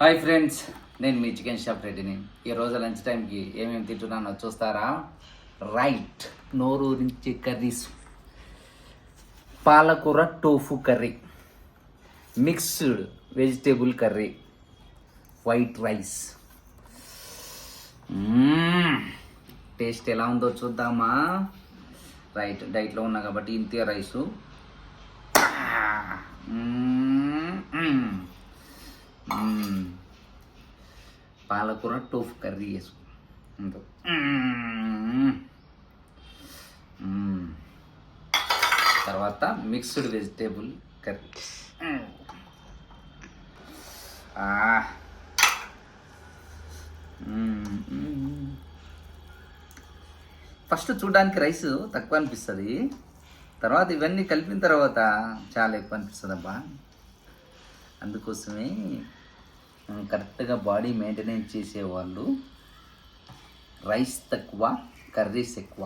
Hi friends నేను మీ chicken shop రెడ్డిని. ఈ రోజు లంచ్ టైంకి ఏమేమి తింటున్నానో చూస్తారా? రైట్ నోరూరించి కర్రీస్ పాలకూర tofu curry mixed vegetable curry white rice. Taste ఎలా ఉందో చూద్దామా? రైట్ డైట్లో ఉన్నా కాబట్టి ఇంతే రైసు మ్మ్. మ్మ్. మ్మ్. పాలకూర టోఫ్ కర్రీ వేసుకో. అంతే. తర్వాత మిక్స్డ్ వెజిటేబుల్ కర్రీ. ఫస్ట్ చూడడానికి రైస్ తక్కువ అనిపిస్తుంది. తర్వాత ఇవన్నీ కలిపిన తర్వాత చాలా ఎక్కువ అనిపిస్తుంది అబ్బా అందుకోసమే కరెక్ట్గా బాడీ మెయింటెనెన్స్ చేసేవాళ్ళు రైస్ తక్కువ కర్రీస్ ఎక్కువ.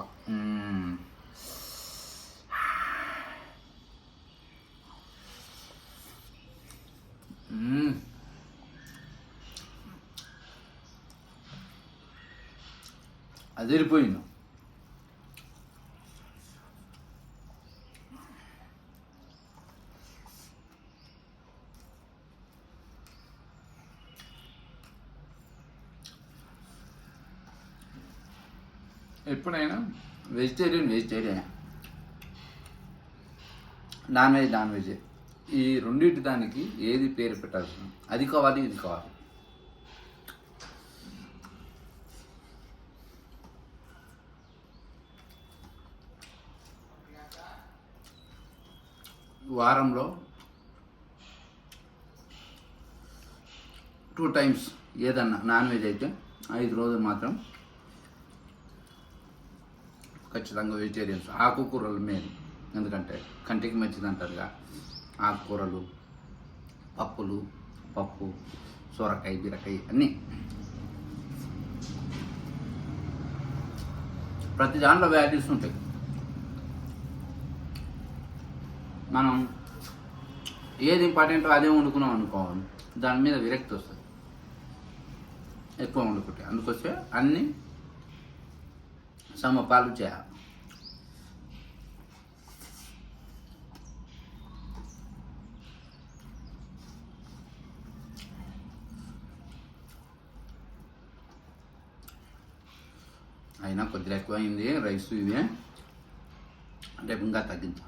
అదిరిపోయింది. ఎప్పుడైనా vegetarian vegetarian. Non veg non veg. ఈ రెండింటి దానికి ఏది పేరు పెట్టాల్సిన? అది కావాలి ఇది కావాలి. వారంలో టూ టైమ్స్ ఏదన్నా నాన్ వెజ్ అయితే ఐదు రోజులు మాత్రం ఖచ్చితంగా వెజిటేరియన్స్ ఆకుకూరలు మెయిన్ ఎందుకంటే కంటికి మంచిది అంటారుగా. ఆకుకూరలు పప్పులు పప్పు సొరకాయ బీరకాయ అన్నీ. ప్రతి దాంట్లో వ్యాల్యూస్ ఉంటాయి. మనం ఏది ఇంపార్టెంటో అదే వండుకున్నాం అనుకోవాలి దాని మీద విరక్తి వస్తుంది. ఎక్కువ వండుకుంటే. అందుకొస్తే అన్నీ సమపాలు చేయాలి. అయినా కొద్దిగా ఎక్కువ అయింది రైస్ ఇవే. రేపు ఇంకా తగ్గించా.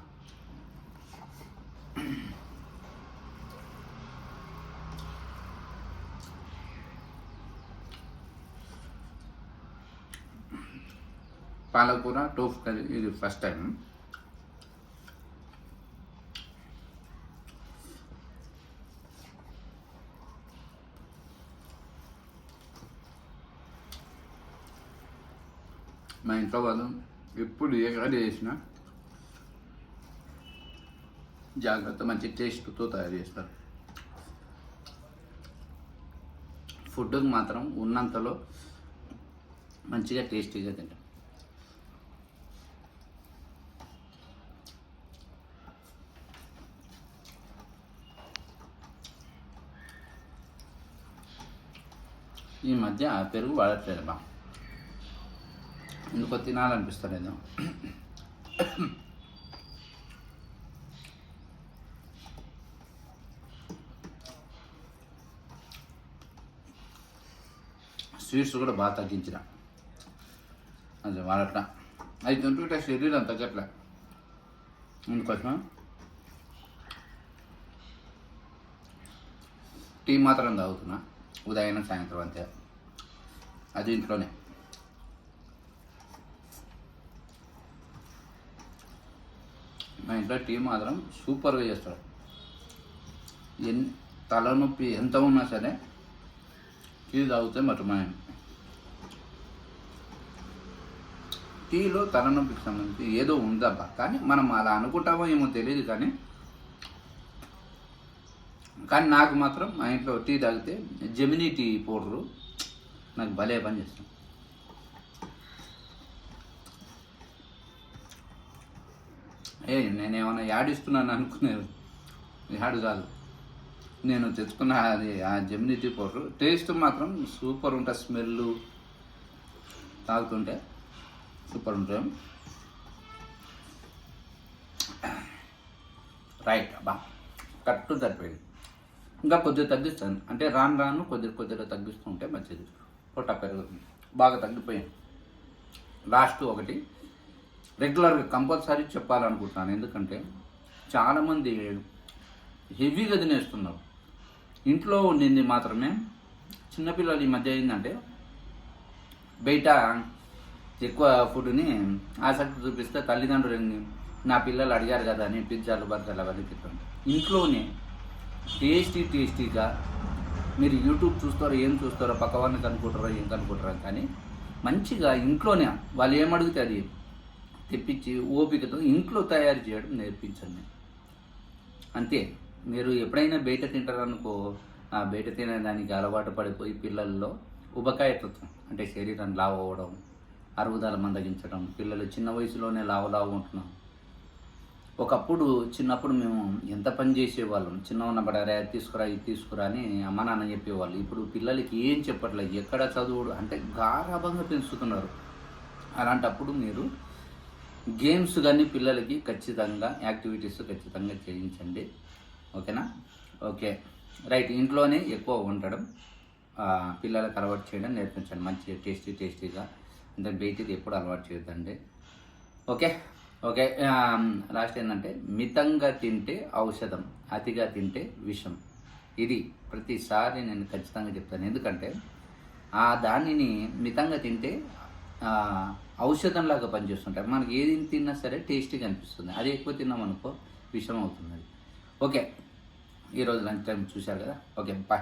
పాలకూర టోఫ్ కర్రీ ఇది ఫస్ట్ టైం మా ఇంట్లో వాళ్ళు ఎప్పుడు ఏ కర్రీ చేసినా జాగ్రత్త మంచి టేస్ట్తో తయారు చేస్తారు ఫుడ్కి మాత్రం ఉన్నంతలో మంచిగా టేస్టీగా తింటాం ఈ మధ్య పెరుగు వాడట్లేదు బా ఎందుకో తినాలనిపిస్తలేదు. స్వీట్స్ కూడా బాగా తగ్గించిన. అది వాడట్లా. అది తింటుంటే శరీరం తగ్గట్లే. అందుకోసం టీ మాత్రం తాగుతున్నా. ఉదయం సాయంత్రం అంతే. అది ఇంట్లోనే. మా ఇంట్లో టీ మాత్రం సూపర్గా చేస్తాడు ఎన్ని తలనొప్పి ఎంత ఉన్నా సరే టీ తాగితే మటుమాయం టీలో తలనొప్పికి సంబంధించి ఏదో ఉందబ్బా కానీ మనం అలా అనుకుంటామో ఏమో తెలియదు కానీ కానీ నాకు మాత్రం మా ఇంట్లో టీ తాగితే జెమినీ టీ పౌడరు నాకు భలే పని చేస్తుంది. ఏ యాడ్ ఇస్తున్నాను అనుకునేది. యాడు కాదు. నేను తెచ్చుకున్న అది ఆ జెమినిటీ పౌడర్. టేస్ట్ మాత్రం సూపర్ ఉంటుంది స్మెల్ తాగుతుంటే సూపర్ ఉంటుంది రైట్ అబ్బా. కరెక్ట్ సరిపోయింది. ఇంకా కొద్దిగా తగ్గిస్తాను. అంటే రాను రాను కొద్దిగా కొద్దిగా తగ్గిస్తూ ఉంటే మంచిది. పొట్ట పెరుగుతుంది. బాగా తగ్గిపోయింది. లాస్ట్ ఒకటి. రెగ్యులర్గా కంపల్సరీ చెప్పాలనుకుంటున్నాను. ఎందుకంటే చాలామంది హెవీగా తినేస్తున్నారు ఇంట్లో ఉండింది మాత్రమే. చిన్నపిల్లలు ఈ మధ్య ఏంటంటే బయట ఎక్కువ ఫుడ్ని ఆసక్తి చూపిస్తే తల్లిదండ్రులు నా పిల్లలు అడిగారు కదా అని పిజ్జాలు బర్గర్లు అవన్నీ తింటారు ఇంట్లోనే టేస్టీ టేస్టీగా మీరు యూట్యూబ్ చూస్తారో ఏం చూస్తారో పక్కవాళ్ళని కనుక్కుంటారో ఏం కనుక్కుంటారో కానీ మంచిగా ఇంట్లోనే వాళ్ళు ఏం అడిగితే అది? తెప్పించి ఓపికతో ఇంట్లో తయారు చేయడం నేర్పించండి. అంతే. మీరు ఎప్పుడైనా బయట తింటారనుకో ఆ బయట తినేదానికి అలవాటు పడిపోయి పిల్లల్లో ఉబకాయతత్వం అంటే శరీరం లావు అవ్వడం అరుగుదల మందగించడం పిల్లలు చిన్న వయసులోనే లావు లావు ఉంటున్నాం. ఒకప్పుడు చిన్నప్పుడు మేము ఎంత పని చేసేవాళ్ళం? చిన్న ఉన్నప్పుడు అరే అది తీసుకురా ఇది తీసుకురా అని అమ్మ నాన్న చెప్పేవాళ్ళు. ఇప్పుడు పిల్లలకి ఏం చెప్పట్లేదు. ఎక్కడ చదువుడు? అంటే గారాభంగా పెంచుతున్నారు. అలాంటప్పుడు మీరు గేమ్స్ కానీ పిల్లలకి ఖచ్చితంగా యాక్టివిటీస్ ఖచ్చితంగా చేయించండి. ఓకేనా? ఓకే. రైట్ ఇంట్లోనే ఎక్కువ ఉండడం పిల్లలకు అలవాటు చేయడం నేర్పించండి. మంచి టేస్టీ టేస్టీగా. అంటే బయటిది ఎప్పుడు అలవాటు చేయొద్దండి. ఓకే? ఓకే లాస్ట్ ఏంటంటే మితంగా తింటే ఔషధం అతిగా తింటే విషం. ఇది ప్రతిసారి నేను ఖచ్చితంగా చెప్తాను. ఎందుకంటే ఆ దానిని మితంగా తింటే ఔషధంలాగా పనిచేస్తుంటాయి. మనకి ఏది తిన్నా సరే టేస్టీగా అనిపిస్తుంది. అది ఎక్కువ తిన్నాం అనుకో విషం అవుతుంది ఓకే ఈరోజు లంచ్ టైం చూశారు కదా? Okay bye.